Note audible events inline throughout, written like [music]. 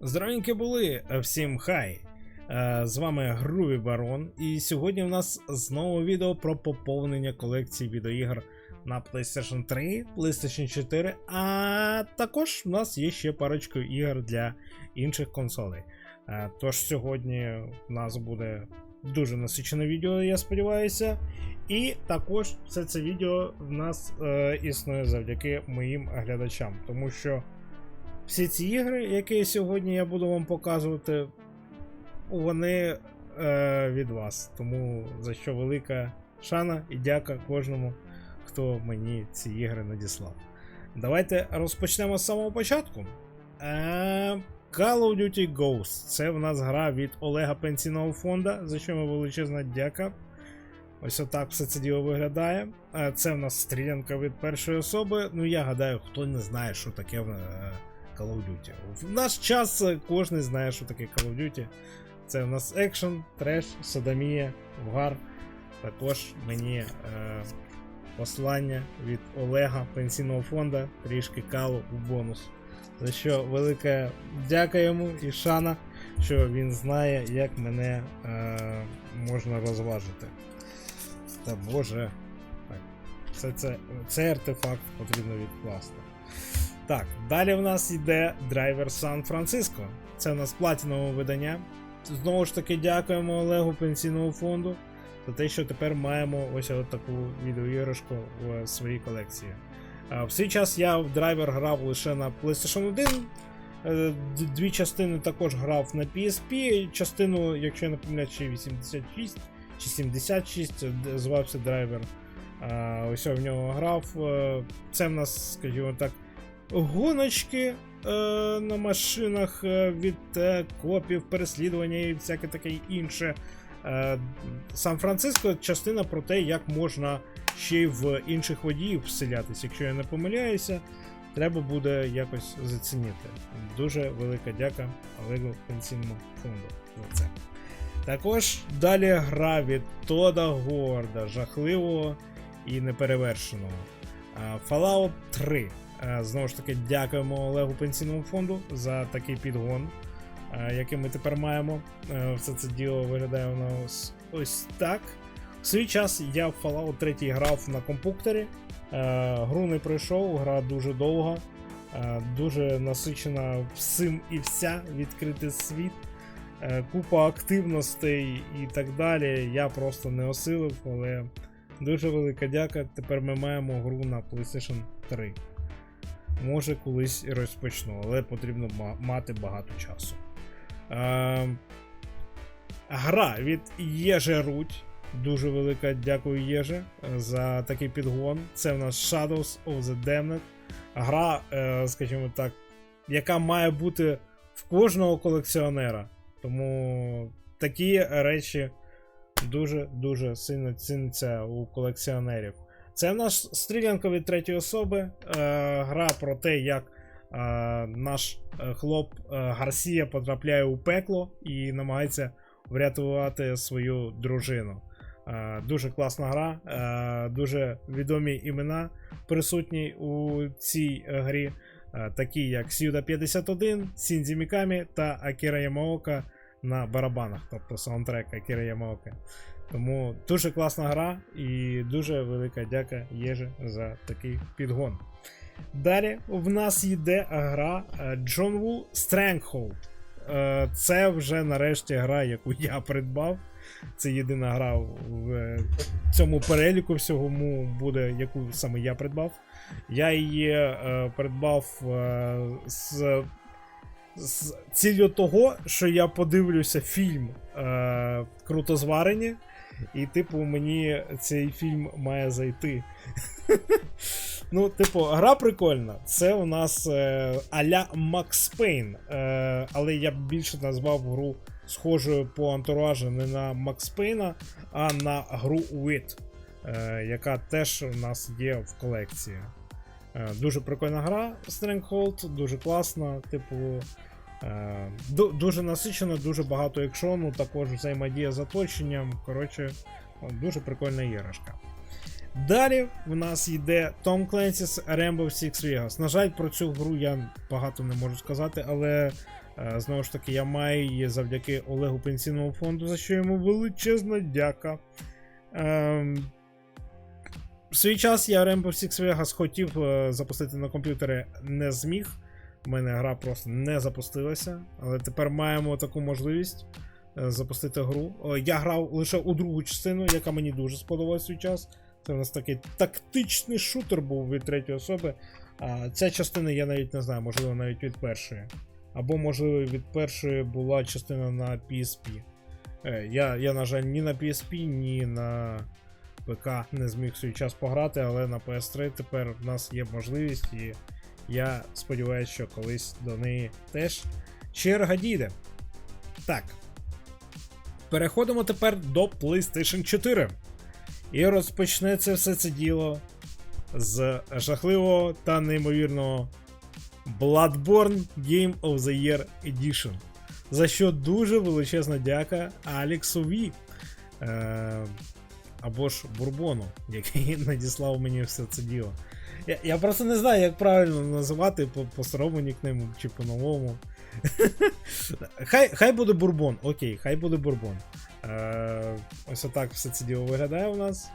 Здоровенькі були, всім хай! Е, З вами Груві Барон, і сьогодні в нас знову відео про поповнення колекції відеоігр на PlayStation 3, PlayStation 4, а також в нас є ще парочку ігор для інших консолей. Е, Тож сьогодні в нас буде дуже насичене відео, я сподіваюся. І також все це відео в нас е, існує завдяки моїм глядачам, тому що всі ці ігри, які сьогодні я буду вам показувати, вони е, від вас. Тому за що велика шана і дяка кожному, хто мені ці ігри надіслав. Давайте розпочнемо з самого початку. Е, Call of Duty Ghost. Це в нас гра від Олега Пенсійного фонда, за що ми величезна дяка. Ось отак все це діло виглядає. Е, Це в нас стрілянка від першої особи. Ну, я гадаю, хто не знає, що таке е, Call of Duty. В наш час е, кожен знає, що таке Call of Duty. Це в нас екшен, треш, садомія, вгар. Також мені е, послання від Олега Пенсійного фонда, трішки калу у бонус. За що велика дяка йому і шана, що він знає, як мене е, можна розважити. Та боже. Все це, цей артефакт потрібно відкласти. Так, далі в нас йде драйвер Сан-Франциско. Це в нас платінове видання. Знову ж таки, дякуємо Олегу Пенсійному фонду за те, що тепер маємо ось таку відеоіграшку в своїй колекції. В свій час я в драйвер грав лише на PlayStation 1. Е, Дві частини також грав на PSP. Частину, якщо я не помиляю, чи 86 чи 76 звався драйвер. Ось в нього грав. Е, Це в нас, скажімо так, гоночки е, на машинах е, від е, копів, переслідування і всяке таке інше. Е, Сан-Франциско частина про те, як можна ще й в інших водіїв вселятись. Якщо я не помиляюся, треба буде якось зацінити. Дуже велика дяка Олегу Пенсійному фонду за це. Також далі гра від Тода Горда, жахливого і неперевершеного. А, Fallout 3. А, Знову ж таки, дякуємо Олегу Пенсійному фонду за такий підгон, який ми тепер маємо. Е, Все це діло виглядає у нас ось так. В свій час я в Fallout 3 грав на комп'ютері. Е, Гру не пройшов, гра дуже довга, е, дуже насичена всім і вся, відкритий світ, е, купа активностей і так далі. Я просто не осилив, але дуже велика дяка. Тепер ми маємо гру на PlayStation 3. Може, колись розпочну, але потрібно мати багато часу. Е, Гра від Єже Руть. Дуже велика дякую Єже е, за такий підгон. Це в нас Shadows of the Damned. Гра, е, скажімо так, яка має бути в кожного колекціонера. Тому такі речі дуже-дуже сильно ціняться у колекціонерів. Це в нас стрілянка від третьої особи. Е, гра про те, як е, наш е, хлоп е, Гарсія потрапляє у пекло і намагається врятувати свою дружину. Е, Дуже класна гра, е, дуже відомі імена присутні у цій е, грі, е, такі як Сюда 51, Сінзі Мікамі та Акіра Ямаока на барабанах, тобто саундтрек Акіра Ямаока. Тому дуже класна гра і дуже велика дяка Єже за такий підгон. Далі в нас йде гра е, John Woo Stranghold. Е, Це вже нарешті гра, яку я придбав. Це єдина гра в е, цьому переліку всього буде, яку саме я придбав. Я її е, придбав е, з, з ціллю того, що я подивлюся фільм е, Круто і, типу, мені цей фільм має зайти. [laughs] Ну, типу, гра прикольна. Це у нас е, а-ля Max Payne. Е, але я б більше назвав гру схожою по антуражу не на Max Payne, а на гру Wit, е, яка теж у нас є в колекції. Е, дуже прикольна гра Stranghold, дуже класна, типу. Е, ду- дуже насичена, дуже багато екшону, також взаємодія з оточенням. Коротше, дуже прикольна іграшка. Далі в нас йде Tom Clancy's Rainbow Six Vegas. На жаль, про цю гру я багато не можу сказати, але е, знову ж таки я маю її завдяки Олегу Пенсійному фонду, за що йому величезна дяка. Ем, в свій час я Rainbow Six Vegas хотів е, запустити на комп'ютері, не зміг. У мене гра просто не запустилася, але тепер маємо таку можливість е, запустити гру. Я грав лише у другу частину, яка мені дуже сподобалась свій час. Це у нас такий тактичний шутер був від третьої особи. А ця частина я навіть не знаю, можливо, навіть від першої. Або, можливо, від першої була частина на PSP. Е, я, я, на жаль, ні на PSP, ні на ПК не зміг свій час пограти, але на PS3 тепер в нас є можливість, і я сподіваюся, що колись до неї теж черга дійде. Так. Переходимо тепер до PlayStation 4. І розпочнеться все це діло з жахливого та неймовірного Bloodborne Game of the Year Edition. За що дуже величезна дяка Аліксу Ві. Е, або ж Бурбону, який [laughs] надіслав мені все це діло. Я, я просто не знаю, як правильно називати по, по старому нікнейму чи по-новому. [laughs] хай хай буде Бурбон, окей, хай буде Бурбон. Е, ось отак все це діло виглядає у нас.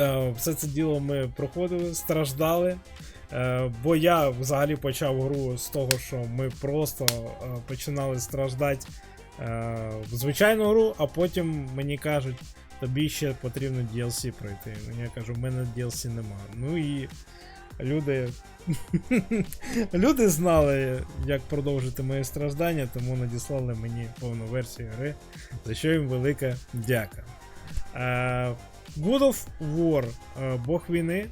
Е, все це діло ми проходили, страждали. Е, бо я взагалі почав гру з того, що ми просто е, починали страждати е, в звичайну гру, а потім мені кажуть, тобі ще потрібно DLC пройти. Я кажу, в мене DLC нема. Ну і люди. [laughs] люди знали, як продовжити моє страждання, тому надіслали мені повну версію гри, за що їм велика дяка. Е, God of War, е, Бог війни, е,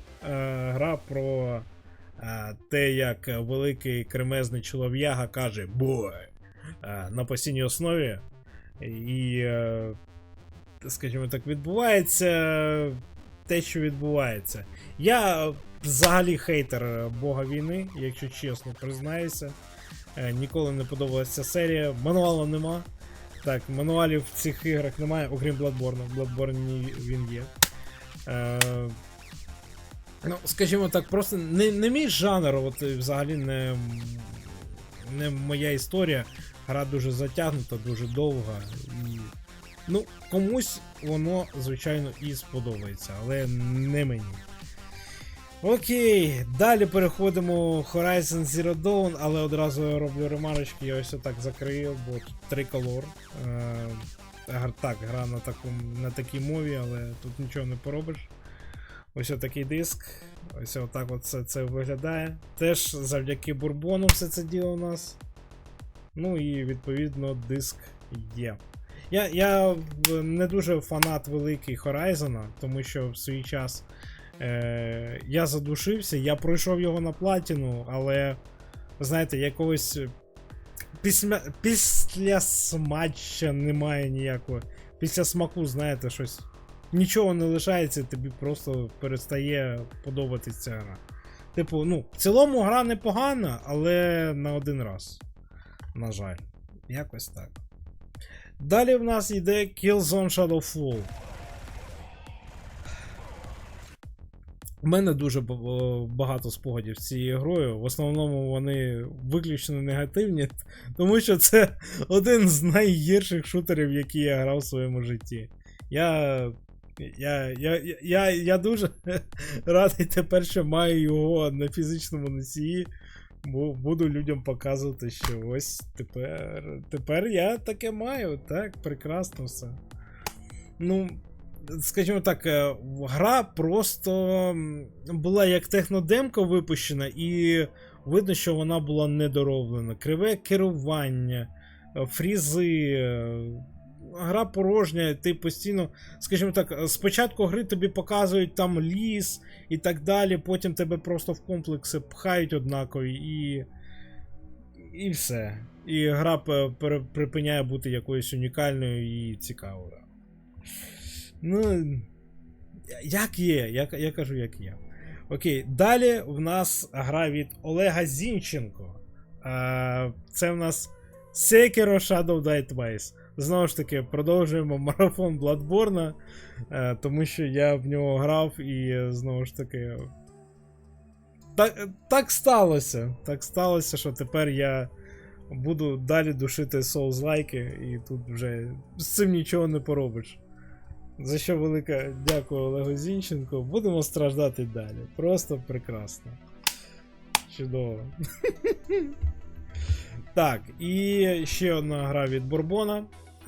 гра про те, як великий кремезний чолов'яга каже бой на постійній основі. І, скажімо так, відбувається те, що відбувається. Я взагалі хейтер Бога війни, якщо чесно признаюся. Е, Ніколи не подобалася ця серія. Мануалу нема. Так, мануалів в цих іграх немає, окрім Bloodborne. В Bloodborne він є. Е, ну, скажімо так, просто не, не мій жанр, от взагалі не, не моя історія. Гра дуже затягнута, дуже довга. І, ну, комусь воно, звичайно, і сподобається, але не мені. Окей, далі переходимо Horizon Zero Dawn, але одразу роблю ремарочки, я ось отак закрию, бо тут триколор. Е, так, гра на, такому, на такій мові, але тут нічого не поробиш. Ось отакий диск. Ось отак от все це виглядає. Теж завдяки бурбону все це діло у нас. Ну і відповідно диск є. Я, я не дуже фанат великий Horizon, тому що в свій час е, я задушився, я пройшов його на платіну, але, знаєте, якогось після, після немає ніякого. Після смаку, знаєте, щось. Нічого не лишається, тобі просто перестає подобатися ця гра. Типу, ну, в цілому гра непогана, але на один раз. На жаль. Якось так. Далі в нас йде Killzone Shadowfall. У мене дуже багато спогадів з цією грою. В основному вони виключно негативні, [laughs] тому що це один з найгірших шутерів, які я грав в своєму житті. Я. Я, я, я, я дуже [laughs] радий тепер, що маю його на фізичному носії. Буду людям показувати, що ось тепер. Тепер я таке маю, так, прекрасно все. Ну, скажімо так, е, гра просто була як технодемка випущена, і видно, що вона була недороблена. Криве керування, е, фрізи. Гра порожня, ти постійно, скажімо так, спочатку гри тобі показують там ліс і так далі, потім тебе просто в комплекси пхають однакові і. І все. І гра припиняє бути якоюсь унікальною і цікавою. Ну. Як є, я, я кажу, як є. Окей, далі в нас гра від Олега Зінченко. Е, це в нас Sekiro Shadow Die Twice. Знову ж таки продовжуємо [laughs] марафон Bloodborne, е, тому що я в нього грав і знову ж таки. Так, так сталося. Так сталося, що тепер я буду далі душити соус-лайки, і тут вже з цим нічого не поробиш. За що велике дякую Олегу Зінченко. Будемо страждати далі. Просто прекрасно. Чудово. [laughs] Так, і ще одна гра від Бурбона.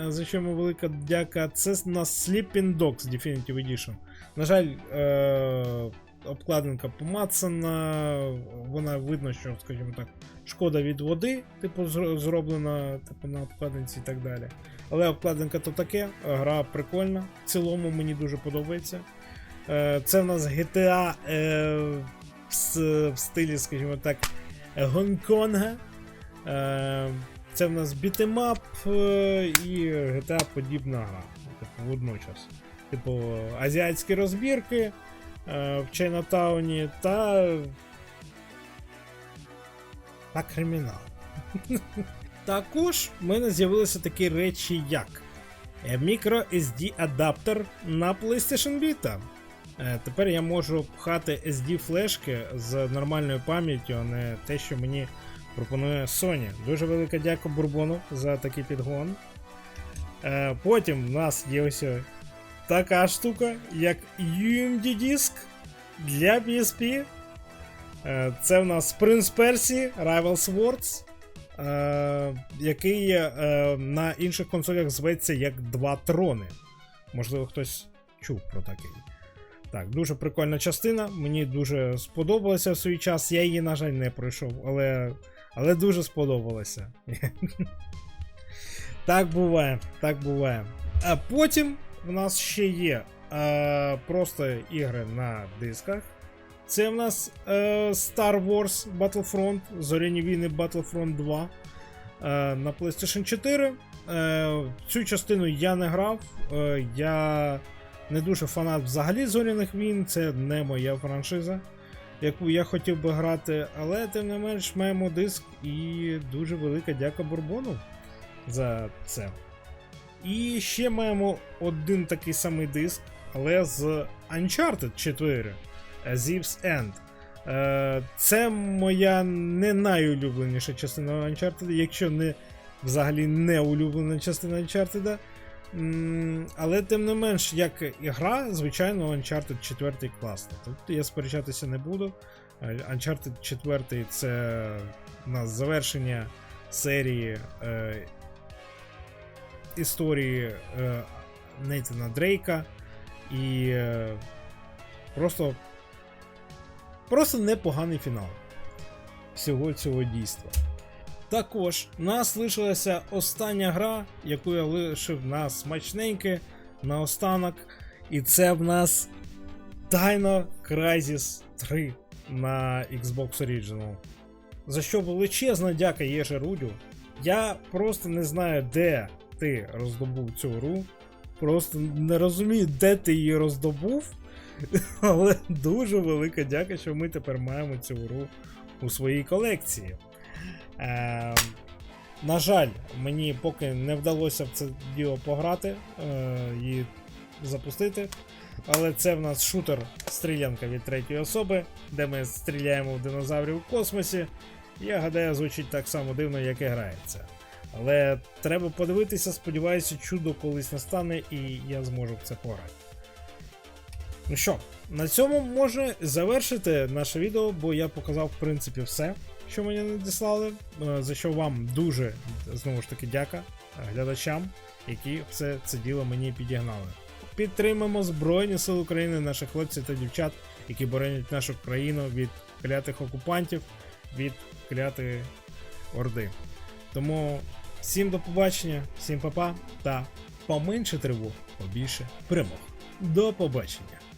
Е, За що йому велика дяка. Це у нас Sleeping Dogs Definitive Edition. На жаль, е- обкладинка помацана, вона видно, що, скажімо так, шкода від води, типу, зроблена типу, на обкладинці і так далі. Але обкладинка то таке, гра прикольна. В цілому мені дуже подобається. Е, Це в нас GTA е, в, в стилі, скажімо так, Гонконга. Е, Це в нас бітемап е, і GTA подібна гра. Типу, водночас. Типу, азіатські розбірки е, в Чайнатауні та. Та кримінал. [laughs] Також в мене з'явилися такі речі, як microSD адаптер на PlayStation Vita. Е, Тепер я можу пхати SD флешки з нормальною пам'яттю, а не те, що мені пропонує Sony. Дуже велика дяка Бурбону за такий підгон. Е, Потім в нас є ось така штука, як UMD диск для PSP. Е, Це в нас Prince Percy Rivals Wars, е, який е, на інших консолях зветься як Два трони. Можливо, хтось чув про такий. Так, дуже прикольна частина. Мені дуже сподобалося в свій час. Я її, на жаль, не пройшов, але, але дуже сподобалося. Так буває, так буває. А потім в нас ще є е, просто ігри на дисках. Це в нас е, Star Wars Battlefront, Зоряні війни Battlefront 2 е, на PlayStation 4. Е, цю частину я не грав. Е, я не дуже фанат взагалі Зоряних війн, це не моя франшиза, яку я хотів би грати, але тим не менш маємо диск і дуже велика дяка Бурбону за це. І ще маємо один такий самий диск, але з Uncharted 4 Zip's End. Е, Це моя не найулюбленіша частина Uncharted, якщо не взагалі не улюблена частина Uncharted. Але тим не менш, як гра, звичайно, Uncharted 4 класна. Тут я сперечатися не буду. Е, Uncharted 4 це у завершення серії е, історії е, Нейтана Дрейка. І е, просто. Просто непоганий фінал всього цього дійства. Також нас лишилася остання гра, яку я лишив на смачненьке наостанок. І це в нас Dino Crisis 3 на Xbox Original. За що величезна дяка Єже Рудю. Я просто не знаю, де ти роздобув цю гру. Просто не розумію, де ти її роздобув. [laughs] Але дуже велика дяка, що ми тепер маємо цю гру у своїй колекції. Е, на жаль, мені поки не вдалося в це діло пограти е, і запустити. Але це в нас шутер стрілянка від третьої особи, де ми стріляємо в динозаврів у космосі. Я гадаю, звучить так само дивно, як і грається. Але треба подивитися, сподіваюся, чудо колись настане і я зможу в це пограти. Ну що, на цьому можна завершити наше відео, бо я показав, в принципі, все, що мені надіслали. Е, За що вам дуже знову ж таки дяка е, глядачам, які все це діло мені підігнали. Підтримаємо Збройні Сили України, наших хлопців та дівчат, які боронять нашу країну від клятих окупантів, від клятої орди. Тому всім до побачення, всім па-па та поменше тривог, побільше перемог. До побачення!